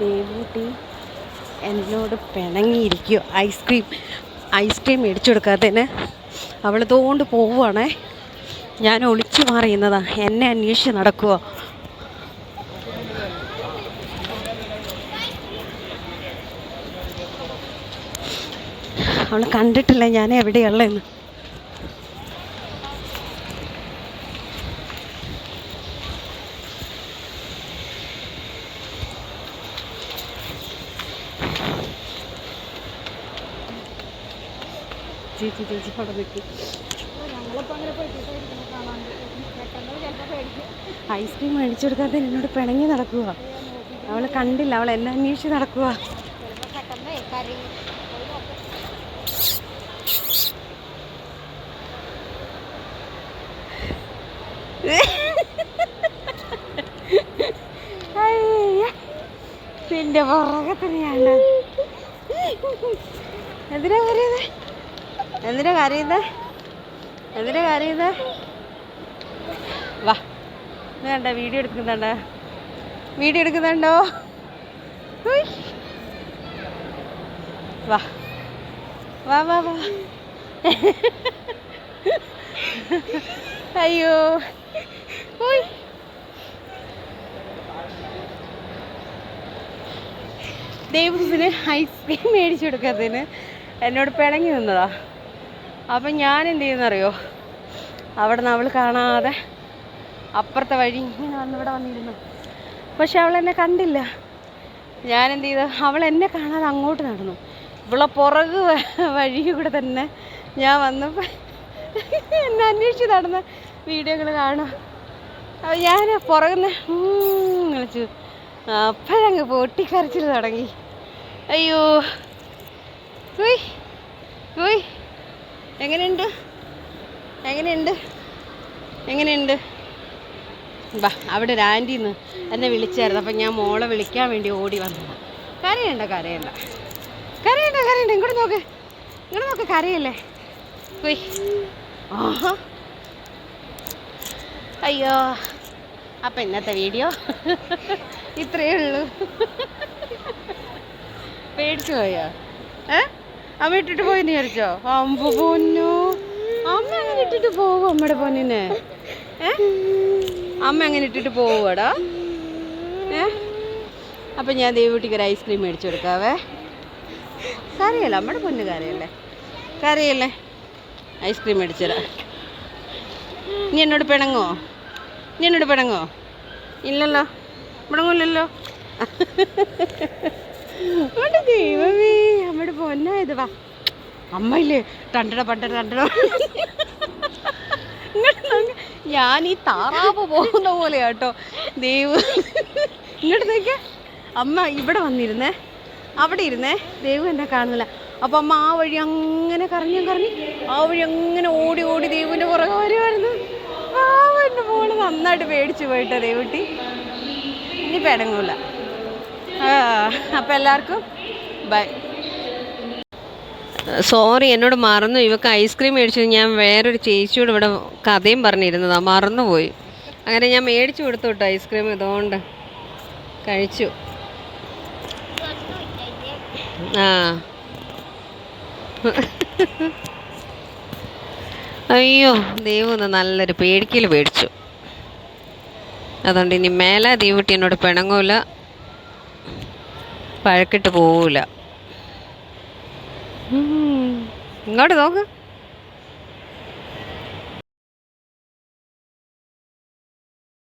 ദേവൂട്ടി എന്നോട് പിണങ്ങിയിരിക്കുക ice cream ice cream മേടിച്ചു കൊടുക്കാത്തതിന്. അവൾ തോണ്ട് പോവുകയാണേ ഞാൻ ഒളിച്ചു മാറിയുന്നതാ. എന്നെ അന്വേഷിച്ച് നടക്കുവോ. അവൾ കണ്ടിട്ടില്ല ഞാൻ എവിടെയുള്ളതെന്ന് ചേച്ചി ചേച്ചി അവിടെ നിൽക്കും. ഐസ്ക്രീം മേടിച്ചു കൊടുക്കാതെ എന്നോട് പിണങ്ങി നടക്കുക അവൾ കണ്ടില്ല അവൾ എന്നെ അന്വേഷിച്ച് നടക്കുക നിന്റെ പുറകെ തന്നെയാണ്. എന്തിനാ കരയുന്നത് എന്തിനാ കരയുന്നേ? എന്തിനാ കരയുന്നേ? വാ. ഇത് വീഡിയോ എടുക്കുന്നുണ്ട? വീഡിയോ എടുക്കുന്നുണ്ടോ? വാ. വാ വാ വാ. അയ്യോ. ഉയ്. ദേവൂസിന് ഐസ്ക്രീം മേടിച്ചു കൊടുക്കാത്തതിന് എന്നോട് പിണങ്ങി നിന്നതാ. അപ്പം ഞാൻ എന്ത് ചെയ്യുന്നറിയോ? അവിടെ നിന്ന് അവൾ കാണാതെ അപ്പുറത്തെ വഴി ഇങ്ങനെ വന്ന് ഇവിടെ വന്നിരുന്നു. പക്ഷെ അവൾ എന്നെ കണ്ടില്ല. ഞാൻ എന്ത് ചെയ്തു? അവൾ എന്നെ കാണാതെ അങ്ങോട്ട് നടന്നു. ഇവളെ പുറകു വഴി കൂടെ തന്നെ ഞാൻ വന്നപ്പോൾ എന്നെ അന്വേഷിച്ച് നടന്ന വീഡിയോകൾ കാണാം. അപ്പോൾ ഞാൻ പുറകുന്ന് വിളിച്ചു അപ്പോഴങ്ങ് പൊട്ടിക്കരച്ചിൽ തുടങ്ങി. അയ്യോ. ഉയ്. ഉയ്. എങ്ങനെയുണ്ട്? എങ്ങനെയുണ്ട്? എങ്ങനെയുണ്ട്? വാ അവിടെ ഒരു ആന്റിന്ന് എന്നെ വിളിച്ചായിരുന്നു. അപ്പം ഞാൻ മോളെ വിളിക്കാൻ വേണ്ടി ഓടി വന്നതാണ് കരയണ്ട കരയണ്ട. കരയണ്ട കരയണ്ട. ഇങ്ങോട്ട് നോക്ക്. ഇങ്ങോട്ട് നോക്ക് കരയല്ലേ? പോയി ആഹാ. അയ്യോ. അപ്പം ഇന്നത്തെ വീഡിയോ? ഇത്രയേ ഉള്ളൂ. പേടിച്ചു പോയോ? ഏ? അമ്മ ഇട്ടിട്ട് പോയി വിചാരിച്ചോ? അമ്പ പൊന്നു. അമ്മ അങ്ങനെ ഇട്ടിട്ട് പോകും അമ്മയുടെ പൊന്നിനെ? അമ്മ അങ്ങനെ ഇട്ടിട്ട് പോവുടാ ഏ? അപ്പം ഞാൻ ദേവൂട്ടിക്ക് ഒരു ഐസ്ക്രീം മേടിച്ചു കൊടുക്കാവേ. കറിയല്ലേ? അമ്മയുടെ പൊന്ന് കറിയല്ലേ? കറിയല്ലേ? ഐസ്ക്രീം മേടിച്ചരാ നീ എന്നോട് പിണങ്ങോ? നീ എന്നോട് പിണങ്ങോ? ഇല്ലല്ലോ. പിണങ്ങൂല്ലല്ലോ. അവിടെ അമ്മയുടെ പൊന്നായത് വാ. അമ്മയില്ലേ? തണ്ടട പണ്ടട തണ്ടട. ഞാൻ ഈ താറാവ് പോകുന്ന പോലെ കേട്ടോ ദൈവം. ഇങ്ങോട്ട് നോക്കിയ അമ്മ ഇവിടെ വന്നിരുന്നേ. അവിടെ ഇരുന്നേ. ദൈവം എന്നെ കാണുന്നില്ല. അപ്പം അമ്മ ആ വഴി അങ്ങനെ കറങ്ങി കറങ്ങി. ആ വഴി അങ്ങനെ ഓടി ഓടി ദൈവന്റെ പുറകെ വരുമായിരുന്നു ആ എന്റെ മോൾ നന്നായിട്ട് പേടിച്ചു പോയിട്ടോ ദൈവട്ടി. ഇനി പേടങ്ങൂല അപ്പം എല്ലാവർക്കും ബൈ. സോറി എന്നോട് മറന്നു. ഇവക്ക് ഐസ്ക്രീം മേടിച്ചത് ഞാൻ വേറൊരു ചേച്ചിയോട് ഇവിടെ കഥയും പറഞ്ഞിരുന്നതാ. മറന്നുപോയി. അങ്ങനെ ഞാൻ മേടിച്ചു കൊടുത്തു കേട്ടോ ഐസ്ക്രീം ഇതുകൊണ്ട് കഴിച്ചു. ആ. അയ്യോ ദൈവം നല്ലൊരു പേടിക്കൽ പേടിച്ചു. അതുകൊണ്ട് ഇനി മേലെ ദൈവട്ടി എന്നോട് പിണങ്ങൂല. പഴക്കിട്ട് പോവൂല. ഉം. ഇങ്ങോട്ട് നോക്ക്.